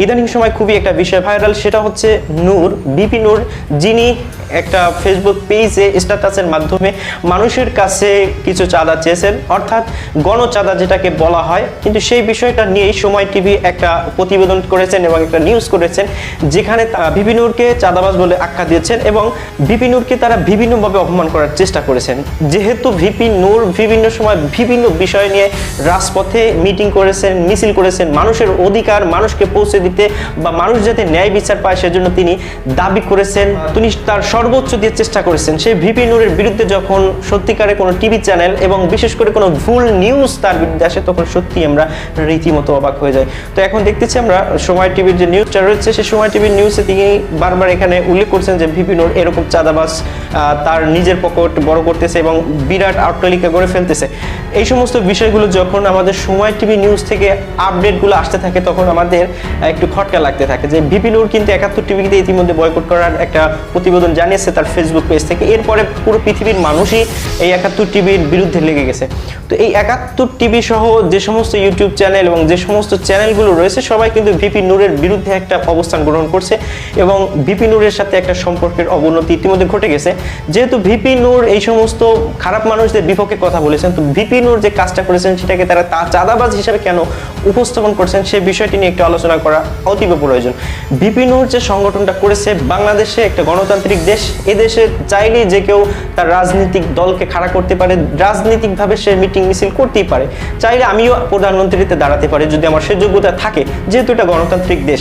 ইদানিং সময় খুবই একটা বিষয় ভাইরাল সেটা হচ্ছে নূর বিপি নূর যিনি একটা ফেসবুক পেজে স্ট্যাটাসের মাধ্যমে মানুষের কাছে কিছু চাঁদা চেয়েছেন। অর্থাৎ গণচাঁদা যেটাকে বলা হয়। কিন্তু সেই বিষয়টা নিয়েই সময় টিভি একটা প্রতিবেদন করেছেন এবং একটা নিউজ করেছেন, যেখানে বিপিনুরকে চাঁদাবাজ বলে আখ্যা দিয়েছেন এবং বিপিনুরকে তারা বিভিন্নভাবে অপমান করার চেষ্টা করেছেন। যেহেতু ভিপি নূর বিভিন্ন সময় বিভিন্ন বিষয় নিয়ে রাজপথে মিটিং করেছেন, মিছিল করেছেন, মানুষের অধিকার, মানুষকে পৌঁছে দিতে বা মানুষ যাতে ন্যায় বিচার পায় সেজন্য তিনি দাবি করেছেন। তিনি তার সর্বোচ্চ দিয়ে চেষ্টা করেছেন। সেই ভিপি নূরের বিরুদ্ধে যখন সত্যিকারে কোনো টিভি চ্যানেল এবং বিশেষ করে কোনো ভুল নিউজ তার বিরুদ্ধে আসে তখন সত্যি আমরা রীতিমতো অবাক হয়ে যাই। তো এখন দেখতেছি আমরা সময় টিভির যে নিউজটা রয়েছে সেই সময় টিভির নিউজে তিনি বারবার এখানে উল্লেখ করছেন যে ভিপি নূর এরকম চাঁদাবাজ আহ, তার নিজের পকেট বড় করতেছে এবং বিরাট আট্টালিকা করে ফেলতেছে। এই সমস্ত বিষয়গুলো যখন আমাদের সময় টিভি নিউজ থেকে আপডেটগুলো আসতে থাকে তখন আমাদের একটু খটকা লাগতে থাকে যে ভিপি নূর কিন্তু একাত্তর টিভিতে ইতিমধ্যে বয়কট করার একটা প্রতিবেদন জানিয়েছে তার ফেসবুক পেজ থেকে। এরপরে পুরো পৃথিবীর মানুষই এই একাত্তর টিভির বিরুদ্ধে লেগে গেছে। তো এই একাত্তর টিভি সহ যে সমস্ত ইউটিউব চ্যানেল এবং যে সমস্ত চ্যানেলগুলো রয়েছে, সবাই কিন্তু ভিপি নূরের বিরুদ্ধে একটা অবস্থান গ্রহণ করছে এবং ভিপি নূরের সাথে একটা সম্পর্কের অবনতি ইতিমধ্যে ঘটে গেছে। যেহেতু ভিপি নূর এই সমস্ত খারাপ মানুষদের বিপক্ষে কথা বলেছেন, তো ভিপি নূর যে কাজটা করেছেন সেটাকে তারা তা চাঁদাবাজ হিসাবে কেন উপস্থাপন করছেন সেই বিষয়টি নিয়ে একটু আলোচনা করা অতীব প্রয়োজন। ভিপি নূর যে সংগঠনটা করেছে, বাংলাদেশে একটা গণতান্ত্রিক দেশ এদেশে চাইলেই যে কেউ তার রাজনৈতিক দলকে খাড়া করতে পারে, রাজনৈতিকভাবে সে মিটিং মিছিল করতেই পারে। চাইলে আমিও প্রধানমন্ত্রীতে দাঁড়াতে পারি যদি আমার সে যোগ্যতা থাকে, যেহেতু এটা গণতান্ত্রিক দেশ।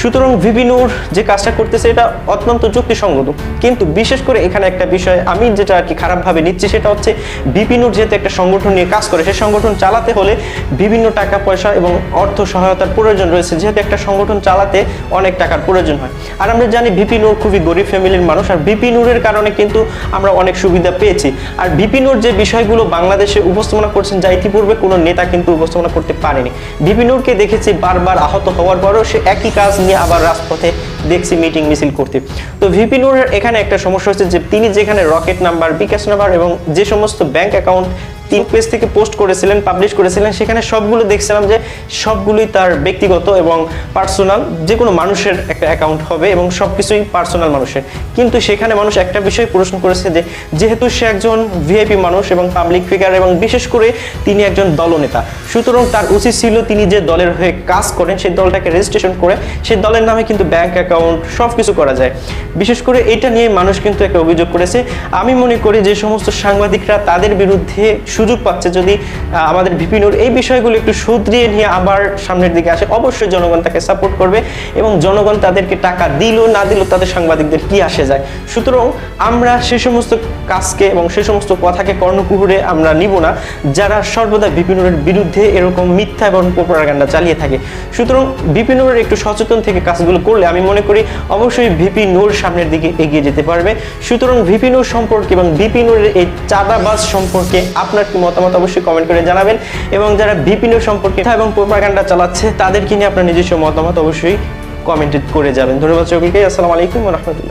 সুতরাং ভিপি নূর যে কাজটা করতেছে, এটা অত্যন্ত যুক্তিসঙ্গত। কিন্তু বিশেষ করে এখানে একটা বিষয়, আমি যেটা আর কি খারাপভাবে নিচ্ছি, সেটা হচ্ছে ভিপি নূর যেহেতু একটা সংগঠন নিয়ে কাজ করে, সেই সংগঠন চালাতে হলে বিভিন্ন টাকা, পয়সা এবং অর্থ সহায়তার প্রয়োজন রয়েছে। যেহেতু একটা সংগঠন চালাতে অনেক টাকার প্রয়োজন হয়। আর আমরা জানি ভিপি নূর খুবই গরিব ফ্যামিলির মানুষ, আর ভিপি নূরের কারণে কিন্তু আমরা অনেক সুবিধা পেয়েছি। আর ভিপি নূর যে বিষয়গুলো বাংলাদেশে উপস্থাপনা করছেন, যা ইতিপূর্বে কোনো নেতা কিন্তু উপস্থাপনা করতে পারেনি। ভিপি নূরকে দেখেছি বারবার আহত হওয়ার পরও সে একই কাজ নিয়ে আবার রাজপথে দেখছি মিটিং মিছিল করতে। তো ভিপি নুরের এখানে একটা সমস্যা হচ্ছে যে তিনি যেখানে রকেট নাম্বার, বিকাশ নাম্বার এবং যে সমস্ত ব্যাংক অ্যাকাউন্ট তিন পেজ থেকে পোস্ট করেছিলেন পাবলিশ করেছিলেন, সেখানে সবগুলো দেখছিলাম যে সবগুলোই তার ব্যক্তিগত এবং পার্সোনাল যে কোনো মানুষের একটা অ্যাকাউন্ট হবে এবং সব কিছুই পার্সোনাল মানুষের। কিন্তু সেখানে মানুষ একটা বিষয় প্রশ্ন করেছে যে, যেহেতু সে একজন ভিআইপি মানুষ এবং পাবলিক ফিগার এবং বিশেষ করে তিনি একজন দলনেতা, সুতরাং তার উচিত ছিল তিনি যে দলের হয়ে কাজ করেন, সেই দলটাকে রেজিস্ট্রেশন করে, সেই দলের নামে কিন্তু ব্যাংক অ্যাকাউন্ট সব কিছু করা যায়। বিশেষ করে এটা নিয়ে মানুষ কিন্তু একটা অভিযোগ করেছে। আমি মনে করি যে সমস্ত সাংবাদিকরা তাদের বিরুদ্ধে সুযোগ পাচ্ছে যদি আমাদের ভিপিনুর এই বিষয়গুলো একটু শুধরিয়ে নিয়ে আবার সামনের দিকে আসে, অবশ্যই জনগণ তাকে সাপোর্ট করবে এবং জনগণ তাদেরকে টাকা দিল, না দিল তাদের সাংবাদিকদের কি আসে যায়। সুতরাং আমরা সে সমস্ত কাজকে এবং সে সমস্ত কথাকে কর্ণকুহুরে আমরা নিব না, যারা সর্বদা বিপিনুরের বিরুদ্ধে এরকম মিথ্যা এবং প্রোপাগান্ডা চালিয়ে থাকে। সুতরাং বিপিনুরের একটু সচেতন থেকে কাজগুলো করলে আমি মনে করি অবশ্যই ভিপি নূর সামনের দিকে এগিয়ে যেতে পারবে। সুতরাং ভিপি নূর সম্পর্কে এবং ভিপি নূরের এই চাঁদাবাজ সম্পর্কে আপনার মতামত অবশ্যই কমেন্ট করে জানাবেন। এবং যারা বিপিন সম্পর্কে এবং প্রোপাগান্ডা চালাচ্ছে, তাদেরকে নিয়ে আপনার নিজস্ব মতামত অবশ্যই কমেন্ট করে যাবেন। ধন্যবাদ সকলকে, আসসালামু আলাইকুম রহমতুল্লাহ।